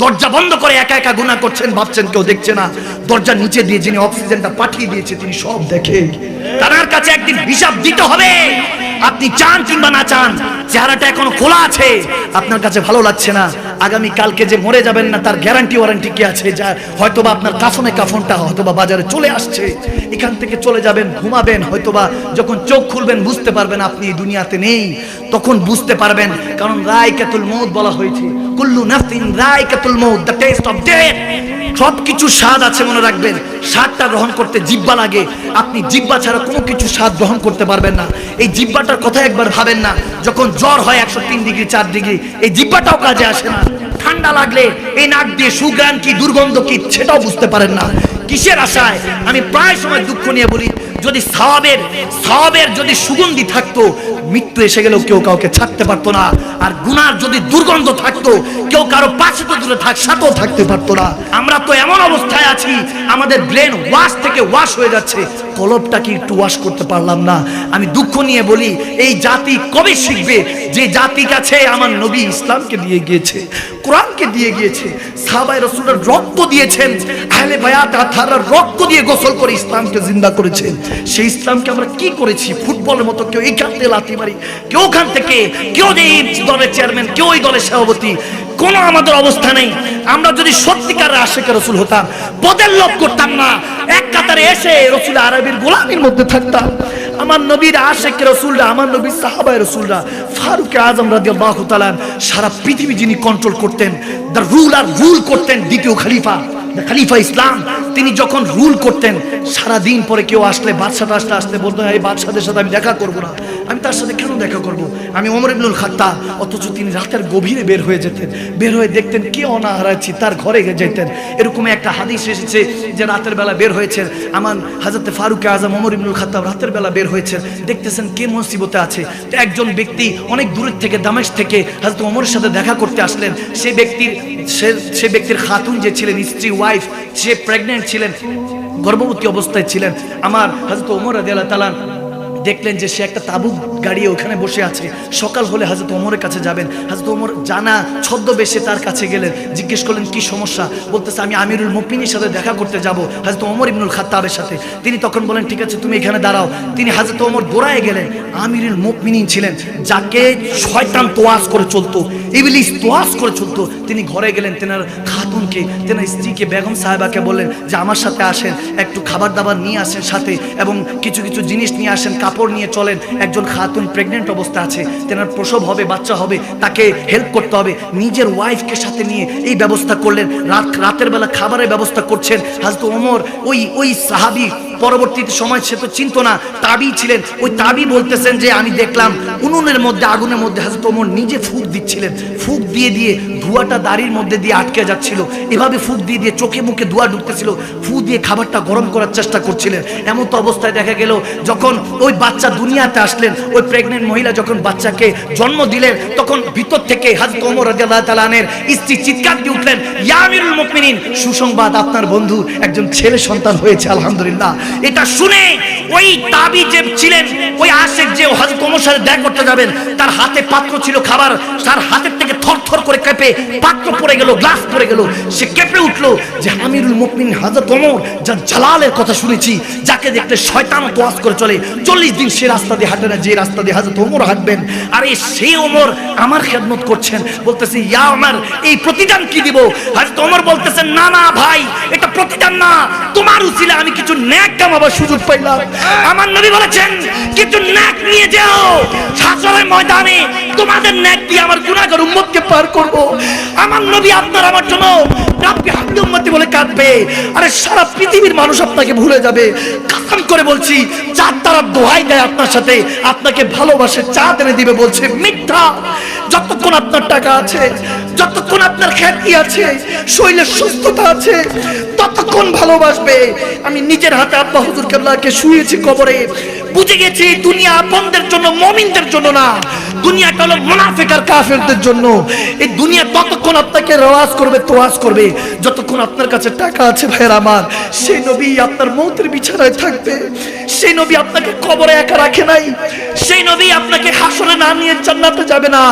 দরজা বন্ধ করে একা একা গুণা করছেন, ভাবছেন কেউ দেখছে না। দরজা নিচে দিয়ে যিনি অক্সিজেনটা পাঠিয়ে দিয়েছে, তিনি সব দেখে। তার কাছে একদিন হিসাব দিতে হবে। আপনি চান কিংবা না চান, চেহারাটা এখনও খোলা আছে। আপনার কাছে ভালো লাগছে না, আগামী কালকে যে মরে যাবেন না, তার গ্যারান্টি ওয়ারেন্টি কি আছে? যা হয়তোবা আপনার কাফনে কাফনটা হয়তোবা বাজারে চলে আসছে। এখান থেকে চলে যাবেন, ঘুমাবেন, হয়তোবা যখন চোখ খুলবেন, বুঝতে পারবেন আপনি এই দুনিয়াতে নেই। তখন বুঝতে পারবেন, কারণ রায়কাতুল মৌত বলা হয়েছে, কুল্লু নাফিন রায় রায়কাতুল মৌত দ্য টেস্ট অফ ডেথ। সব কিছু স্বাদ আছে মনে রাখবেন। স্বাদটা গ্রহণ করতে জিব্বা লাগে। আপনি জিব্বা ছাড়া কোনো কিছু স্বাদ গ্রহণ করতে পারবেন না। এই জিব্বাটার কথা একবার ভাবেন না। যখন জ্বর হয় একশো তিন ডিগ্রি, চার ডিগ্রি, এই জিব্বাটাও কাজে আসে না। ঠান্ডা লাগলে এই নাক দিয়ে সুগ্রাণ কি, দুর্গন্ধ কি, সেটাও বুঝতে পারেন না। কিসের আশায়? আমি প্রায় সময় দুঃখ নিয়ে বলি যদি সাহাবের সাহাবের যদি সুগন্ধি থাকতো, মৃত্যু এসে গেলেও কেউ কাউকে ছাড়তে পারতো না। আর গুনার যদি দুর্গন্ধ থাকতো, কেউ কারও পাশে তো দূরে থাক, সাথেও থাকতে পারতো না। আমরা তো এমন অবস্থায় আছি, আমাদের ব্রেন ওয়াশ থেকে ওয়াশ হয়ে যাচ্ছে। কলবটাকে একটু ওয়াশ করতে পারলাম না। আমি দুঃখ নিয়ে বলি, এই জাতি কবে শিখবে যে জাতি কাছে আমার নবী ইসলামকে দিয়ে গিয়েছে? কোরআনকে দিয়ে গিয়েছে সাহাবাই রসুলের রক্ত দিয়েছেন, আহলে বায়াত আথার রক্ত দিয়ে গোসল করে ইসলামকে জিন্দা করেছেন। সেই ইসলামকে আমরা কি করেছি? ফুটবলের মতো কেউ এইখান থেকে লাথি মারি, কেউ ওখান থেকে, কেউ যে এই দলের চেয়ারম্যান, কেউ ওই দলের সভাপতি, কোনো আমাদের অবস্থা নেই। আমরা যদি সত্যিকার আশেখ রসুল হতাম পদের লোভ করতাম না। এক কাতারে এসে রসুল আরবির গোলামির মধ্যে থাকতাম। আমার নবীর আশেখ রসুলরা, আমার নবীর সাহাবায় রসুলরা, ফারুক আজম রাজি আল্লাহ সারা পৃথিবী যিনি কন্ট্রোল করতেন দ্য রুল আর রুল করতেন দ্বিতীয় খলিফা। খলিফা ইসলাম তিনি যখন রুল করতেন সারা দিন পরে কেউ আসলে বাদশাটা আসলে আসলে বলতো, এই বাদশাদের সাথে আমি দেখা করব না। আমি তার সাথে কেন দেখা করব? আমি ওমর ইবনুল খাত্তা অথচ তিনি রাতের গভীরে বের হয়ে যেতেন। বের হয়ে দেখতেন কে অনাহারাচ্ছি তার ঘরে যেতেন। এরকম একটা হাদিস এসেছে যে রাতের বেলা বের হয়েছেন আমার হাজরতে ফারুক আজম, ওমর ইবনুল খাত্তাব রাতের বেলা বের হয়েছেন। দেখতেছেন কে মুসিবতে আছে। তো একজন ব্যক্তি অনেক দূরের থেকে দামেশ থেকে হাজরত ওমরের সাথে দেখা করতে আসলেন। সে ব্যক্তির সে ব্যক্তির খাতুন যে ছিলেন, স্ত্রী ওয়াইফ সে প্রেগনেন্ট ছিলেন গর্ভবতী অবস্থায় ছিলেন আমার হাজরত ওমর রাদিয়াল্লাহু তাআলা দেখলেন যে সে একটা তাবু গাড়িয়ে ওখানে বসে আছে। সকাল হলে হাজরত ওমরের কাছে যাবেন। হাজরত ওমর জানা ছদ্মবেশে তার কাছে গেলেন। জিজ্ঞেস করলেন, কি সমস্যা? বলতেছে, আমি আমিরুল মুকমিনের সাথে দেখা করতে যাব হাজরত ওমর ইবনুল খাত্তাবের সাথে। তিনি তখন বলেন, ঠিক আছে, তুমি এখানে দাঁড়াও। তিনি হাজরত ওমর দৌড়ায় গেলেন। আমিরুল মুকমিনিন ছিলেন, যাকে শয়তান তোয়াজ করে চলতো, ইবলিস তোয়াজ করে চলতো। তিনি ঘরে গেলেন, তেনার খাতুনকে, তেনার স্ত্রীকে, বেগম সাহেবাকে বললেন যে, আমার সাথে আসেন, একটু খাবার দাবার নিয়ে আসেন সাথে এবং কিছু কিছু জিনিস নিয়ে আসেন কাপড় নিয়ে চলেন। একজন খাতুন প্রেগনেন্ট অবস্থা আছে। তেনার প্রসব হবে, বাচ্চা হবে, তাকে হেল্প করতে হবে। নিজের ওয়াইফকে সাথে নিয়ে এই ব্যবস্থা করলেন। রাত রাতের বেলা খাবারের ব্যবস্থা করছেন। হাজরত ওমর, ওই ওই সাহাবি পরবর্তীতে সময় সে তো চিনত না তাবি ছিলেন। ওই তাবি বলতেছেন যে, আমি দেখলাম উনুনের মধ্যে, আগুনের মধ্যে হাজরত ওমর নিজে ফুক দিচ্ছিলেন। ফুক দিয়ে দিয়ে ধোঁয়াটা দাড়ির মধ্যে দিয়ে আটকে যাচ্ছিল। এভাবে ফুক দিয়ে দিয়ে চোখে মুখে ধোঁয়া ঢুকতেছিল। ফু দিয়ে খাবারটা গরম করার চেষ্টা করছিলেন। এমন তো অবস্থায় দেখা গেল, যখন ওই বাচ্চা দুনিয়াতে আসলেন, ওই প্রেগনেন্ট মহিলা যখন বাচ্চাকে জন্ম দিলেন, তখন ভিতর থেকে হাজরত ওমর রাদিয়াল্লাহু স্ত্রী চিৎকার দিয়ে উঠলেন, ইয়া আমিরুল সুসংবাদ, আপনার বন্ধু একজন ছেলে সন্তান হয়েছে, আলহামদুলিল্লাহ। এটা শুনে ওই তাবি যে ছিলেন, ওই আশেক যে হজ ওমর সাথে দেখা করতে যাবেন, তার হাতে পাত্র ছিল খাবার, তার হাতের থেকে থরথর করে কেঁপে পাত্র পড়ে গেল, গ্লাস পড়ে গেল। সে কেঁপে উঠল যে আমিরুল মুমিনিন হযরত ওমর যা জালালের কথা শুনেছি, যাকে দেখলে শয়তান তোয়াজ করে চলে। চল্লিশ দিন সে রাস্তা দিয়ে হাঁটে না, যে রাস্তা দিয়ে হাজরত ওমর হাঁটবেন। আর সেই ওমর আমার খেদমত করছেন। বলতেছে, ইয়া আমার এই প্রতিদান কি দিব? হাজরত ওমর বলতেছেন, না না, ভাই, এটা প্রতিদান না। তোমার উচিলে আমি কিছু ন্যাক কামাবার সুযোগ পাইলাম। আমার নবী বলেছেন, কিছু ন্যাক নিয়ে যাও। শাসনের ময়দানে তোমাদের ন্যাক দিয়ে আমার গুনাহগার উম্মতকে পার করব। আমার নবী আপনার, আমার জন্য রাব্বি হামদি উম্মতি বলে কাঁদবে। আরে সারা পৃথিবীর মানুষ আপনাকে ভুলে যাবে। কাসম করে বলছি চাঁদ তারা দোহাই দেয় আপনার সাথে, আপনাকে ভালোবাসে চাঁদ এনে দিবে বলছে, মিথ্যা। যতক্ষণ আপনার টাকা আছে, যতক্ষণ আপনার খ্যাতি আছে শরীরের সুস্থতা আছে, ততক্ষণ ভালোবাসবে। আমি নিজের হাতে আব্বা হুজুর কেবলাকে শুয়েছি কবরে। বুঝে গেছি, দুনিয়া আপনদের জন্য, মমিনদের জন্য না। দুনিয়াটা হলো মুনাফিক কাফেরদের জন্য। এই দুনিয়া ততক্ষণ আপনাকে রেওয়াজ করবে, তোয়াজ করবে। যতক্ষণ আপনার কাছে টাকা আছে ভাইয়ের আমার, সেই নবী আপনার মৌতের বিছানায় থাকবে। সেই নবী আপনাকে কবরে একা রাখে নাই। সেই নবী আপনাকে হাসরে না নিয়ে জান্নাতে যাবে না।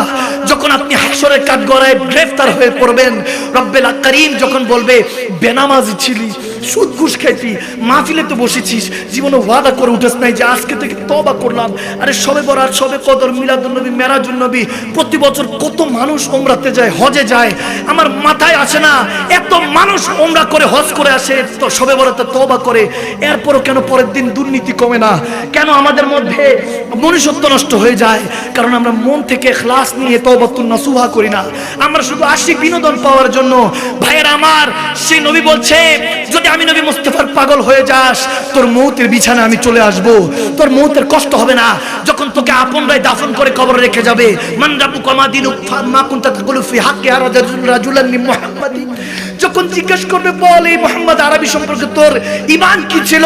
যখন আপনি হাসরের কাঠ গড়ায় গ্রেফতার হয়ে পড়বেন, রব্বেল করিম যখন বলবে, বেনামাজি ছিলি সুদ ঘুষ খাইতি, মাহফিলে তো বসেছিস, জীবনে ওয়াদা করে উঠেস নাই যে আজকে থেকে তবা করলাম। আরে সবে বরাত, সবে কদর মিলাদুল নবী মেরাজুল নবী, প্রতি বছর কত মানুষ ওমরাতে যায়, হজে যায়, আমার মাথায় আসে না, এত মানুষ ওমরা করে, হজ করে আসে, তো সবে বরাতে তবা করে, এরপরও কেন পরের দিন দুর্নীতি কমে না? কেন আমাদের মধ্যে মনুষ্যত্ব নষ্ট হয়ে যায়? কারণ আমরা মন থেকে খ্লাস নিয়ে তবাতুন নাসুহা করি না। আমরা শুধু আসি বিনোদন পাওয়ার জন্য। ভাইয়ের আমার, সেই নবী বলছে, যদি আমি নবী মুস্তফার পাগল হয়ে যাস, তোর মৌতের বিছানা আমি চলে আসব। তোর মৌতের কষ্ট হবে না। যখন তোকে আপন আপনরাই দাফন করে কবর রেখে যাবে মান রাব্বু কমা দিনু মা কুনতা তাকুলু ফি হাক্কি আরাজুল রাজুলান মিন মুহাম্মাদিন। যখন জিজ্ঞেস করবে, বল এই মোহাম্মদ আরবি সম্পর্কে তোর ইমান কি ছিল?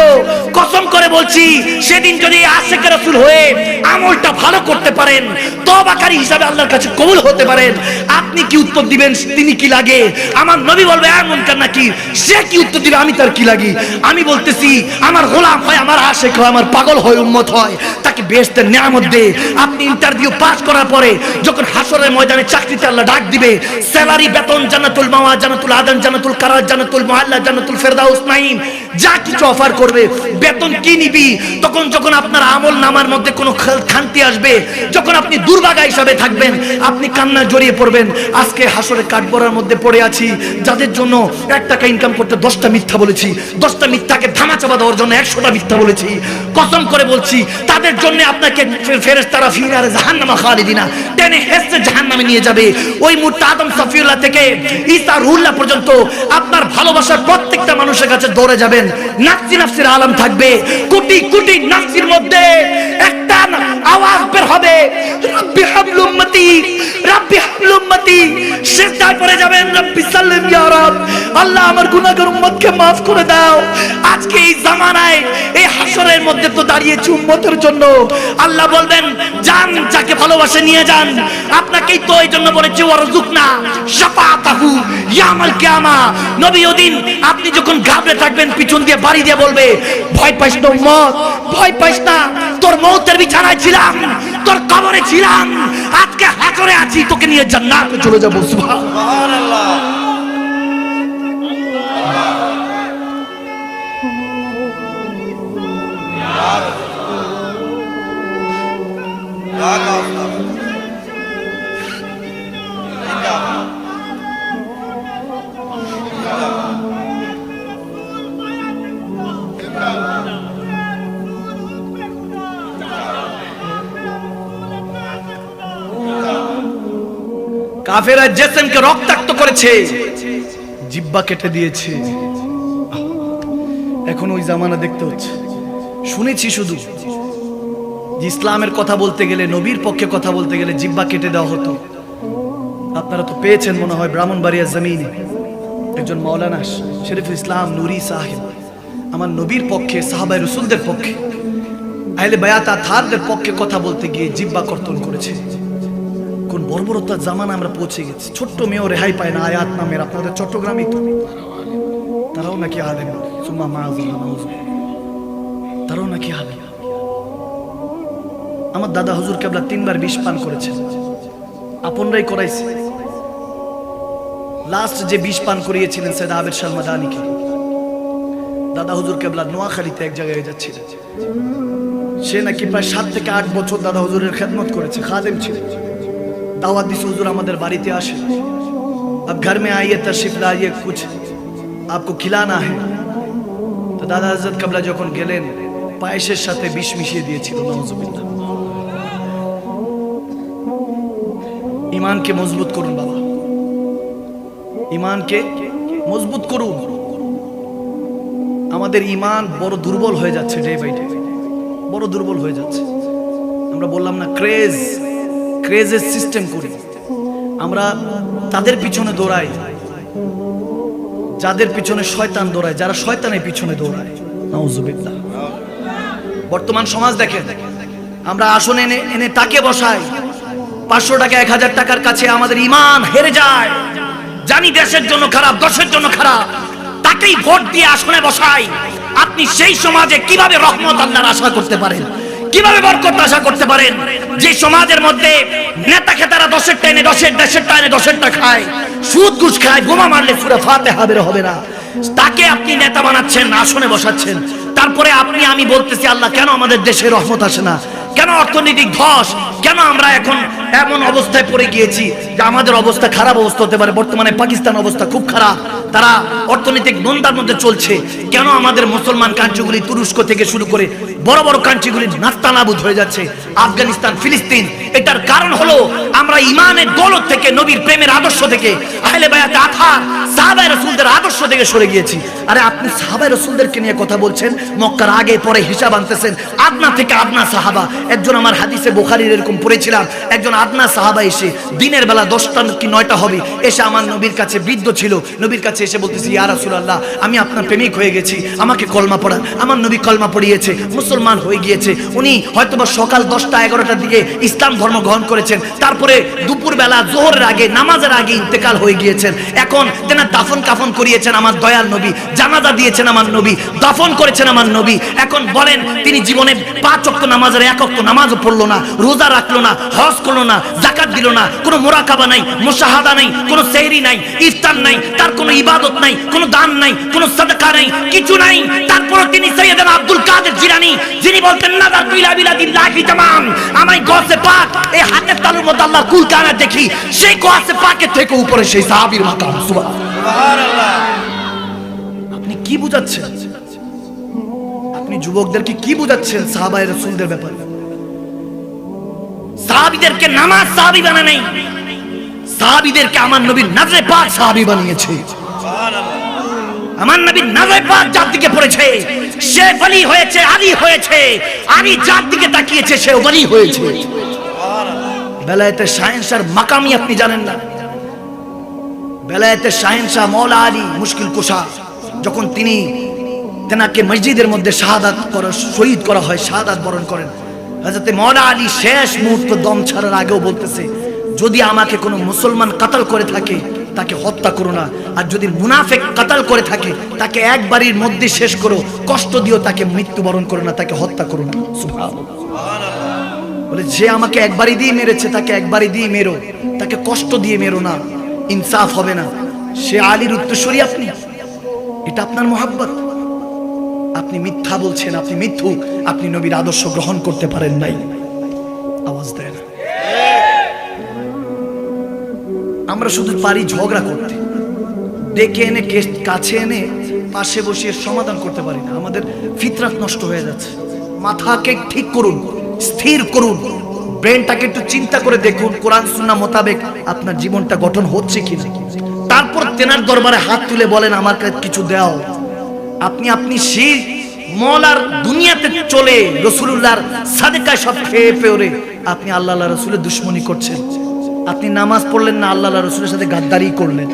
কসম করে বলছি, সেদিন যদি আশেখ রাসূল হয়ে আমলটা ভালো করতে পারেন তবাকারী হিসাবে আল্লাহর কাছে কবুল হতে পারেন, আপনি কি উত্তর দিবেন? তিনি কি লাগে? আমার নবী বলবে, এমন কেন নাকি? সে কি উত্তর দিবে? আমি তার কি লাগি? আমি বলতেছি, আমার গোলাম হয়, আমার আশেখ হয়, আমার পাগল হয়, উম্মত হয়। তাকে বেহেশতের নিয়ামত দে। আপনি ইন্টারভিউ পাস করার পরে যখন হাসরের ময়দানে চাকরিতে আল্লাহ ডাক দিবে স্যালারি বেতন জান্নাতুল মাওয়া জান্নাতুল আদান জান্নাতুল কারার, জান্নাতুল মুআল্লা জান্নাতুল ফেরদাউস নাইম যা কিছু অফার করবে, বেতন কি নিবি? তখন যখন আপনার আমল নামার মধ্যে কোনো খান্তি আসবে, যখন আপনি দুর্ভাগা হিসাবে থাকবেন, আপনি কান্না জড়িয়ে পড়বেন। আজকে হাসরে কাঠবড়ার মধ্যে পড়ে আছি, যাদের জন্য এক টাকা ইনকাম করতে দশটা মিথ্যা বলেছি, দশটা মিথ্যাকে ধামা চাপা দেওয়ার জন্য একশোটা মিথ্যা বলেছি। কসম করে বলছি তাদের জন্য আপনাকে ফেরেস তারা ফিরার জাহান্নামা খালিদিনা টেনে হেসে জাহান্নামে নিয়ে যাবে। ওই মুহূর্তে আদম সফিউল্লাহ থেকে ঈসা রুল্লাহ পর্যন্ত আপনার ভালোবাসার প্রত্যেকটা মানুষের কাছে দৌড়ে যাবেন। নাফসি নাফসির আলম থাকবে। কোটি কোটি নাফসির মধ্যে একটা আওয়াজ বের হবে। রব্বি হাবল উম্মতি, রব্বি হাবল উম্মতি। সিজদায় পড়ে যাবেন, রব্বি সাল্লিম, ইয়া রব। আল্লাহ আমার গুনাহগার উম্মতকে maaf করে দাও। আজকে এই জামানায়, এই হাসরের মধ্যে তো দাঁড়িয়েছি উম্মতের জন্য। আল্লাহ বলবেন, যান, যাকে ভালোবাসে নিয়ে যান। আপনাকেই তো এই জন্য বলেছি ওয়ারজুকনা শাফাতাহু ইয়ামাল কিয়ামা। নবী ওদিন, আপনি যখন ঘাবড়ে থাকবেন, পিছন দিয়ে বাড়ি দিয়ে বলবে, ভয় পাইস না উম্মত, ভয় পাইস না। তোর মৌতের বিছানায় ছিলাম তোর কবরে ছিলাম আজকে হাজরে আছি তোকে নিয়ে জান্নাতে চলে যাব সুবহানাল্লাহ কাফেরা জেসেনকে রক্তাক্ত করেছে। জিব্বা কেটে দিয়েছে। এখন ওই জামানা দেখতে হচ্ছে। শুনেছি শুধু। যে ইসলামের কথা বলতে গেলে, নবীর পক্ষে কথা বলতে গেলে জিব্বা কেটে দেওয়া হতো। আপনারা তো পেয়েছেন মনে হয় ব্রাহ্মণবাড়িয়া জমিনে। একজন মৌলানা শরীফুল ইসলাম নুরি সাহেব। আমার নবীর পক্ষে সাহাবাই রসুলদের পক্ষে, আহলে বায়াতা থারদের পক্ষে কথা বলতে গিয়ে জিব্বা কর্তন করেছে। কোন বর্বরতার জামানা আমরা পৌঁছে গেছি, ছোট্ট মেয়েও রেহাই পায় না, আয়াত নামের আপনাদের চট্টগ্রামই তো তারাও নাকি সুম্মা মাআযাল্লাহ তারাও নাকি আলেম। আমার দাদা হুজুর কেবলা তিনবার বিষ পান করেছেন। আপনরাই করাইছে। লাস্ট যে বিষ পান করিয়েছিলেন সৈয়দ আবেদ শর্মা দানিকে দাদা হুজুর কেবলা নোয়াখালীতে এক জায়গায় যাচ্ছিলেন সে নাকি প্রায় সাত থেকে আট বছর দাদা হুজুরের খেদমত করেছে, খাদেম ছিল। দাওয়াত দিছে, হুজুর আমাদের বাড়িতে আসে। আপ ঘর মে আইয়ে, তশরিফ লাইয়ে কুছ আপকো খিলানা হে তো দাদা হযরত কাবলা যখন গেলেন, পায়েসের সাথে বিশ মিশিয়ে দিয়েছিল নওয়াজুবিল্লাহ ইমানকে মজবুত করুন বাবা। ইমানকে মজবুত করুন। আমাদের ইমান বড় দুর্বল হয়ে যাচ্ছে ডে বাই ডে বড় দুর্বল হয়ে যাচ্ছে। আমরা বললাম না ক্রেজ ক্রেজের সিস্টেম করি। আমরা তাদের পিছনে দৌড়াই। যাদের পিছনে শয়তান দৌড়ায়, যারা শয়তানের পিছনে দৌড়ায়। বর্তমান সমাজ দেখেন, আমরা আসন এনে এনে তাকে বসাই। পাঁচশো টাকা, এক হাজার টাকার কাছে আমাদের ইমান হেরে যায়। জানি দেশের জন্য খারাপ, দশের জন্য খারাপ। তাকেই ভোট দিয়ে আসনে বসাই। আপনি সেই সমাজে কীভাবে রহমত আল্লাহর আশা করতে পারেন? কীভাবে বরকত আশা করতে পারেন? যে সমাজের মধ্যে নেতা খেতারা দশের টাইনে দশের, দেশের টাইনে দশেরটা খায়, সুদ ঘুষ খায়, বোমা মারলে পুরো ফাতে হাবের হবে না। তাকে আপনি নেতা বানাচ্ছেন, আসনে বসাচ্ছেন। তারপরে আপনি, আমি বলতেছি, আল্লাহ, কেন আমাদের দেশে রহমত আসে না? কেন অর্থনৈতিক ধস? কেন আমরা এখন এমন অবস্থায় পড়ে গিয়েছি যে আমাদের অবস্থা খারাপ অবস্থা হতে পারে। বর্তমানে পাকিস্তান অবস্থা খুব খারাপ। তারা অর্থনৈতিক মন্দার মধ্যে চলছে। কেন আমাদের মুসলমান কান্ট্রিগুলি তুরস্ক থেকে শুরু করে বড় বড় কান্ট্রিগুলি নাস্তানাবুদ হয়ে যাচ্ছে? আফগানিস্তান, ফিলিস্তিন। এটার কারণ হলো আমরা ইমানের দৌলত থেকে, নবীর প্রেমের আদর্শ থেকে, আহলে বায়াতে আথা সাহাবায়ে রাসূলদের আদর্শ থেকে সরে গিয়েছি। আরে আপনি সাহাবায়ে রাসূলদেরকে নিয়ে কথা বলছেন? মক্কার আগে পরে হিসাব আনতেছেন। আদনা থেকে আদনা সাহাবা। একজন আমার হাদিসে বুখারীর এরকম পড়েছিলাম। একজন আদনা সাহাবা এসে দিনের বেলা দশটা কি নয়টা হবে? এসে আমার নবীর কাছে বৃদ্ধ ছিল। নবীর কাছে এসে বলতেছি, ইয়া রাসূলুল্লাহ, আমি আপনার প্রেমিক হয়ে গেছি। আমাকে কলমা পড়ান। আমার নবী কলমা পড়িয়েছে, মুসলমান হয়ে গিয়েছে। উনি হয়তোবা সকাল দশটা, এগারোটার দিকে ইসলাম ধর্ম গ্রহণ করেছেন। তারপরে দুপুর বেলা জোহরের আগে, নামাজের আগে ইন্তেকাল হয়ে গিয়েছেন। এখন তেনা দাফন কাফন করিয়েছেন আমার দয়াল নবী, জানাজা দিয়েছেন আমার নবী, দাফন করেছেন আমার নবী। এখন বলেন, তিনি জীবনে পাঁচ অক্ট নামাজের এক অক্ট নামাজও পড়ল না, রোজা রাখল না, হজ করল না। জাকাত দিল না, কোনো মোরাকাবা নাই, মুশাহাদা নাই, কোনো সেহরি নাই, ইফতার নাই, তার কোনো ইবাদত নাই, কোনো দান নাই, কোনো সাদাকা নাই, কিছু নাই। তারপরে তিনি সৈয়দনা আব্দুল কাদের জিলানী, যিনি বলতেন না তার বিলা বিলা দিল্লাহি তামাম, আমায় গসে পাক, এই হাতের তালুর মধ্যে আল্লাহর কুল কানা দেখি, সেই গসে পাকের থেকে উপরে সেই সাহাবীর মাকাম, সুবহানাল্লাহ। আপনি কি বুঝাচ্ছেন? আপনি যুবকদেরকে কি বুঝাচ্ছেন সাহাবায়ে রাসূলদের ব্যাপারে? সাহাবীদেরকে নামাজ সাহাবী বানা নেই। সাহাবীদেরকে আমার নবীর নাজরে পাক সাহাবী বানিয়েছে। আমার নবী নাজরে পাক যার দিকে পড়েছে, সে বলি হয়েছে, আলী হয়েছে, আলী যার দিকে তাকিয়েছে সে বলি হয়েছে। বেলায়েতে শাহেনশার মাকামি আপনি জানেন না। বেলায়েতে শাহেনশাহ মৌলা আলী মুশকিল কুশা যখন তিনি তেনাকে মসজিদের মধ্যে শাহাদাত করা, শহীদ করা হয়, শাহাদাত বরণ করেন হাজরতে মৌলা আলী শেষ মুহূর্ত দম ছাড়ার আগেও বলতেছে, যদি আমাকে কোনো মুসলমান কাতাল করে থাকে, তাকে হত্যা করো না। আর যদি মুনাফেক কাতাল করে থাকে, তাকে একবারের মধ্যে শেষ করো। কষ্ট দিও তাকে, মৃত্যুবরণ করো না, তাকে হত্যা করো না। বলে, যে আমাকে একবারই দিয়ে মেরেছে, তাকে একবারই দিয়ে মেরো। তাকে কষ্ট দিয়ে মেরো না। ইনসাফ হবে না। সে আলীর উত্তরসূরি আপনি। এটা আপনার মোহাব্বত। আপনি মিথ্যা বলছেন, আপনি মিথ্যু আপনি নবীর আদর্শ গ্রহণ করতে পারেন নাই। আওয়াজ দেয় না আমরা শুধু পারি ঝগড়া করতে। ডেকে এনে কাছে এনে পাশে বসিয়ে সমাধান করতে পারি না। আমাদের ফিতরাত নষ্ট হয়ে যাচ্ছে। মাথাকে ঠিক করুন, স্থির করুন। ব্রেনটাকে একটু চিন্তা করে দেখুন, কোরআন, সুন্নাহ মোতাবেক আপনার জীবনটা গঠন হচ্ছে কিনা। তারপর তেনার দরবারে হাত তুলে বলেন, আমার কাছে কিছু দাও। আপনি আপনি সেই মলার দুনিয়াতে চলে রসুল্লাহর সাদেকায় সব খেয়ে পেওরে। আপনি আল্লাহ রসুলের দুশ্মনী করছেন। আপনি নামাজ পড়লেন না, আল্লাহ রসুলের সাথে গাদ্দারি করলেন।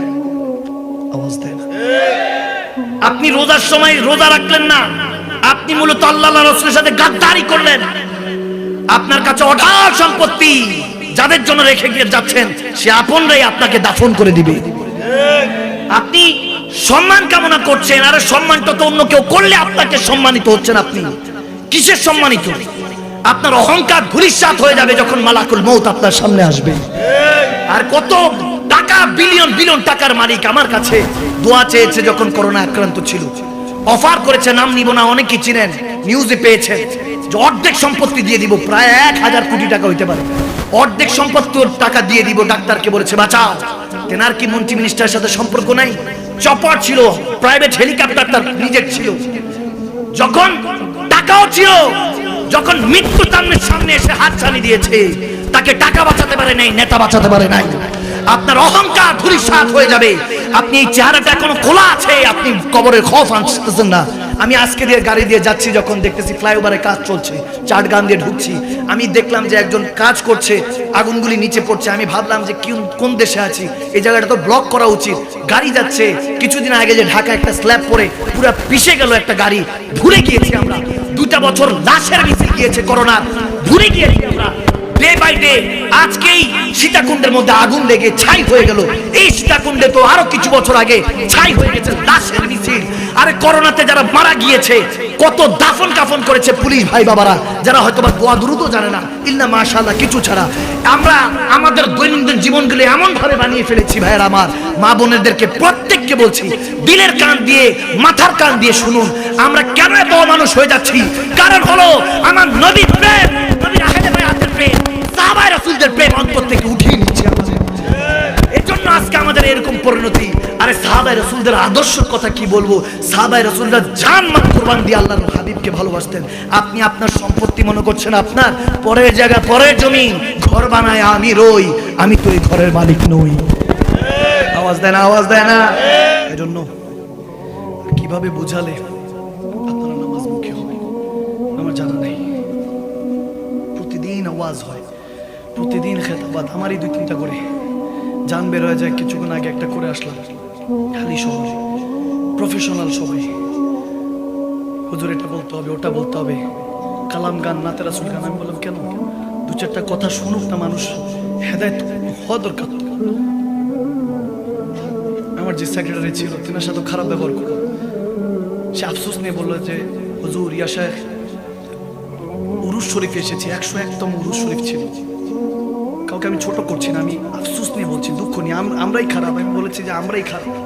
আপনি রোজার সময় রোজা রাখলেন না, আপনি মূলত আল্লাহ রসুলের সাথে গাদ্দারি করলেন। আপনার কাছে অঢাল সম্পত্তি যাদের জন্য রেখে গিয়ে যাচ্ছেন, সে আপনরাই আপনাকে দাফন করে দিবে। আপনি সম্মান কামনা করছেন, আরে সম্মানটা তো অন্য কেউ করলে আপনাকে সম্মানিত হচ্ছেন আপনি। কিসের সম্মানিত? আপনার অহংকার ধূলিসাৎ হয়ে যাবে যখন মালাকুল মৌত আপনার সামনে আসবে। আর কত টাকা, বিলিয়ন বিলিয়ন টাকার মালিক আমার কাছে দোয়া চেয়েছে যখন করোনা আক্রান্ত ছিল। অফার করেছে, নাম নিব না অনেকে চিনেন নিউজে পেয়েছে যে অর্ধেক সম্পত্তি দিয়ে দিব, প্রায় এক হাজার কোটি টাকা হইতে পারে। অর্ধেক সম্পত্তি টাকা দিয়ে দিব, ডাক্তারকে বলেছে, বাঁচাও। তেনার কি মন্ত্রী মিনিস্টারের সাথে সম্পর্ক নাই? চপার ছিল প্রাইভেট হেলিকপ্টার তার নিজের ছিল। যখন টাকাও ছিল, যখন মৃত্যু তার সামনে এসে হাত চালিয়ে দিয়েছে, তাকে টাকা বাঁচাতে পারে নাই, নেতা বাঁচাতে পারে নাই। আপনার অহংকার ধূলিসাৎ হয়ে যাবে। আপনি এই চেহারাটা এখনও খোলা আছে, আপনি কবরের খফ আনতেছেন না। আমি আজকে দিয়ে গাড়ি দিয়ে যাচ্ছি যখন দেখতেছি ফ্লাইওভারে কাজ চলছে চাট গান দিয়ে ঢুকছি। আমি দেখলাম যে একজন কাজ করছে, আগুনগুলি নিচে পড়ছে। আমি ভাবলাম যে কোন- কোন দেশে আছি? এই জায়গাটা তো ব্লক করা উচিত। গাড়ি যাচ্ছে। কিছুদিন আগে যে ঢাকা একটা স্ল্যাব পরে পুরো পিষে গেল একটা গাড়ি। ভুলে গিয়েছি আমরা। দুটা বছর লাশের মিছিল গিয়েছে করোনা ভুলে গিয়েছি আমরা। ডে বাই ডে আজকেই সীতাকুণ্ডের মধ্যে আগুন লেগে ছাই হয়ে গেল। এই সীতাকুণ্ডে তো আরও কিছু বছর আগে ছাই হয়ে গেছে, লাশের মিছিল। আরে করোনাতে যারা মারা গিয়েছে, কত দাফন কাফন করেছে পুলিশ ভাই বাবারা, যারা হয়তো বা দোয়া দ্রুত জানে না। ইল্লা মাশাআল্লাহ, কিছু ছাড়া। আমরা আমাদের দৈনন্দিন জীবনগুলো এমন ভাবে বানিয়ে ফেলেছি ভাইয়ের আমার। মা বোনেদেরকে প্রত্যেককে বলছি, দিলের কান দিয়ে, মাথার কান দিয়ে শুনুন। আমরা কেন এত মানুষ হয়ে যাচ্ছি? কারণ হলো, আমার নবী প্রেম বায়াতের প্রেম প্রেম অন্তর থেকে উঠিয়ে নিচ্ছে এর আজকে আমাদের এরকম পরিণতি। আরে আদর্শের কথা কি বলব? জান দিয়ে আল্লাহর হাবিবকে ভালোবাসতেন। আপনি আপনার সম্পত্তি মনে করছেন আপনার? পরের জায়গা, পরের জমি ঘর বানায় আমি রই, আমি তো এই ঘরের মালিক নই। আওয়াজ দেয় না আওয়াজ দেয় না এই জন্য কীভাবে বুঝালে? আওয়াজ হয়। প্রতিদিন খেতাবাদ আমারই দুই তিনটা করে। যান বের হয়ে যায়, কিছুক্ষণ আগে একটা করে আসলাম। খালি শহরে প্রফেশনাল সবাই। হুজুর এটা বলতে হবে, ওটা বলতে হবে। কালাম গান, নাতে রাসুল গান, আমি বললাম, কেন? দু চারটা কথা শুনুক না মানুষ, হেদায়ত হওয়া দরকার। আমার যে সেক্রেটারি ছিল, তিনার সাথে খারাপ ব্যবহার করল সে আফসোস নিয়ে বলল যে, হুজুর, ইয়া শেখ উরুস শরীফ এসেছে, একশো একতম উরুস শরীফ ছিল। কাউকে আমি ছোট করছি না, আমি আফসোস নিয়ে বলছি, দুঃখ নিয়ে। আমরাই খারাপ, আমি বলেছি যে আমরাই খারাপ।